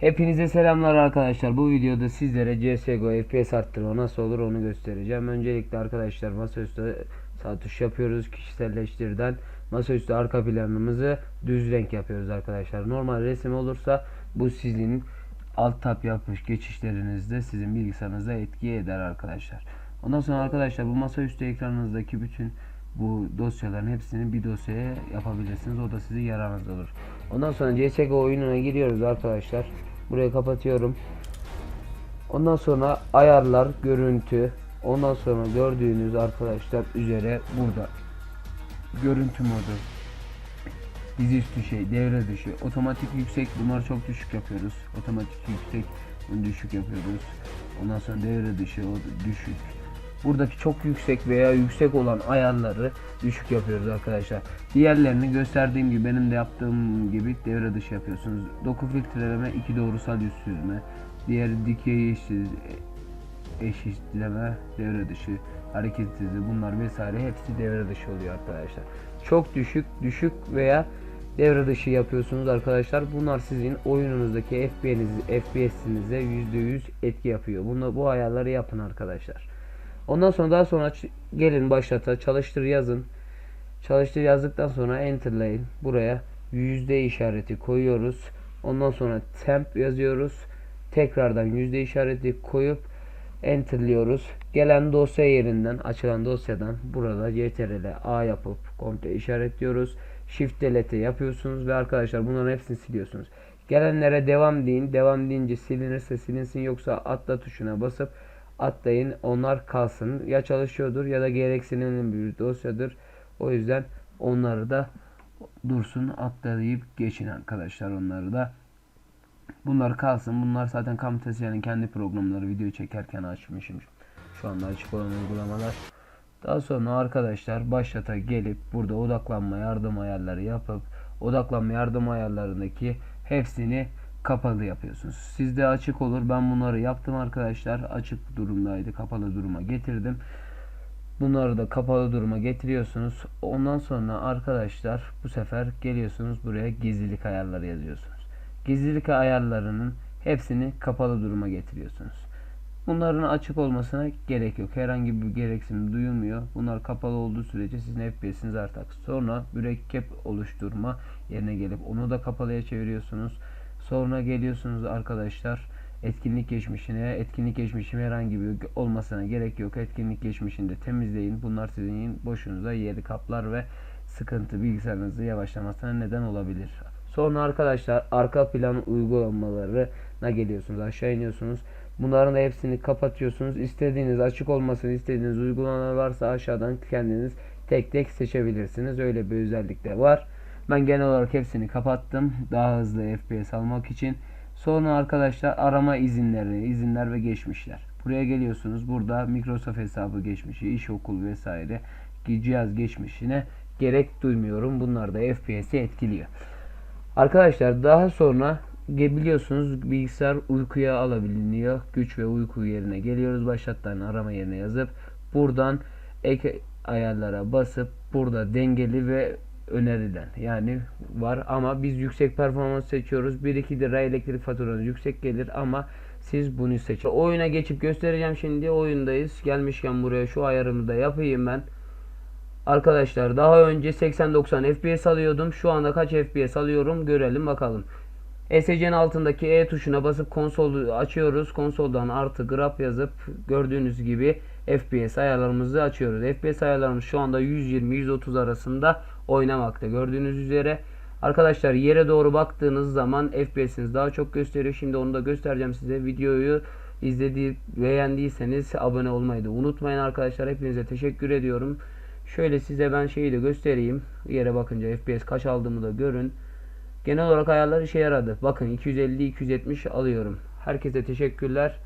Hepinize selamlar arkadaşlar. Bu videoda sizlere CSGO FPS arttırma nasıl olur onu göstereceğim. Öncelikle arkadaşlar masaüstü sağ tuş yapıyoruz. Kişiselleştirden masaüstü arka planımızı düz renk yapıyoruz arkadaşlar. Normal resim olursa bu sizin alt tab yapmış geçişlerinizde sizin bilgisayarınıza etki eder arkadaşlar. Ondan sonra arkadaşlar bu masaüstü ekranınızdaki bütün bu dosyaların hepsini bir dosyaya yapabilirsiniz. O da sizin yararınız olur. Ondan sonra CSGO oyununa giriyoruz arkadaşlar. Burayı kapatıyorum. Ondan sonra ayarlar, görüntü. Ondan sonra gördüğünüz arkadaşlar üzere burada görüntü modu. Dizüstü şey, devre dışı, otomatik yüksek bunlar çok düşük yapıyoruz. Otomatik yüksek bunu düşük yapıyoruz. Ondan sonra devre dışı o düşük. Buradaki çok yüksek veya yüksek olan ayarları düşük yapıyoruz arkadaşlar. Diğerlerini gösterdiğim gibi benim de yaptığım gibi devre dışı yapıyorsunuz. Doku filtreleme, iki doğrusal yüz süzme, diğer dikey eşitleme, devre dışı, hareket hızı bunlar vesaire hepsi devre dışı oluyor arkadaşlar. Çok düşük, düşük veya devre dışı yapıyorsunuz arkadaşlar. Bunlar sizin oyununuzdaki FPS'inize %100 etki yapıyor. Bunu bu ayarları yapın arkadaşlar. Ondan sonra daha sonra gelin başlata çalıştır yazın. Çalıştır yazdıktan sonra enterlayın. Buraya yüzde işareti koyuyoruz. Ondan sonra temp yazıyoruz. Tekrardan yüzde işareti koyup enterliyoruz. Gelen dosya yerinden açılan dosyadan burada ctrl a yapıp komple işaretliyoruz. Shift delete yapıyorsunuz ve arkadaşlar bunların hepsini siliyorsunuz. Gelenlere devam deyin. Devam deyince silinirse silinsin yoksa atla tuşuna basıp atlayın. Onlar kalsın. Ya çalışıyordur ya da gereksinimli bir dosyadır. O yüzden onları da dursun atlayıp geçin arkadaşlar onları da. Bunlar kalsın. Bunlar zaten Camtasia'nın kendi programları video çekerken açmışım. Şu anda açık olan uygulamalar. Daha sonra arkadaşlar başlata gelip burada odaklanma yardım ayarları yapıp odaklanma yardım ayarlarındaki hepsini kapalı yapıyorsunuz. Sizde açık olur. Ben bunları yaptım arkadaşlar. Açık durumdaydı. Kapalı duruma getirdim. Bunları da kapalı duruma getiriyorsunuz. Ondan sonra arkadaşlar bu sefer geliyorsunuz buraya gizlilik ayarları yazıyorsunuz. Gizlilik ayarlarının hepsini kapalı duruma getiriyorsunuz. Bunların açık olmasına gerek yok. Herhangi bir gereksinim duyulmuyor. Bunlar kapalı olduğu sürece sizin FPS'iniz artar. Sonra mürekkep oluşturma yerine gelip onu da kapalıya çeviriyorsunuz. Sonra geliyorsunuz arkadaşlar etkinlik geçmişine. Etkinlik geçmişi herhangi bir olmasına gerek yok. Etkinlik geçmişini de temizleyin. Bunlar sizin boşunuza yeri kaplar ve sıkıntı bilgisayarınızı yavaşlamasına neden olabilir. Sonra arkadaşlar arka plan uygulamalarına geliyorsunuz. Aşağı iniyorsunuz. Bunların da hepsini kapatıyorsunuz. İstediğiniz açık olmasını istediğiniz uygulamalar varsa aşağıdan kendiniz tek tek seçebilirsiniz. Öyle bir özellik de var. Ben genel olarak hepsini kapattım. Daha hızlı FPS almak için. Sonra arkadaşlar arama izinleri, izinler ve geçmişler. Buraya geliyorsunuz. Burada Microsoft hesabı geçmişi, iş okul vesaire cihaz geçmişine gerek duymuyorum. Bunlar da FPS'i etkiliyor. Arkadaşlar daha sonra biliyorsunuz bilgisayar uykuya alabiliyor. Güç ve uyku yerine geliyoruz. Başlattan arama yerine yazıp buradan ek ayarlara basıp burada dengeli ve önerilen yani var ama biz yüksek performans seçiyoruz. 1-2 lira elektrik faturanız yüksek gelir ama siz bunu seçin. Oyuna geçip göstereceğim şimdi. Oyundayız. Gelmişken buraya şu ayarımı da yapayım ben. Arkadaşlar daha önce 80-90 FPS alıyordum. Şu anda kaç FPS alıyorum görelim bakalım. SC'nin altındaki E tuşuna basıp konsolu açıyoruz. Konsoldan artı grap yazıp gördüğünüz gibi FPS ayarlarımızı açıyoruz. FPS ayarlarımız şu anda 120-130 arasında oynamakta. Gördüğünüz üzere arkadaşlar yere doğru baktığınız zaman FPS'iniz daha çok gösteriyor. Şimdi onu da göstereceğim size. Videoyu izlediği beğendiyseniz abone olmayı da unutmayın arkadaşlar. Hepinize teşekkür ediyorum. Şöyle size ben şeyi de göstereyim. Yere bakınca FPS kaç aldığımı da görün. Genel olarak ayarlar işe yaradı. Bakın 250-270 alıyorum. Herkese teşekkürler.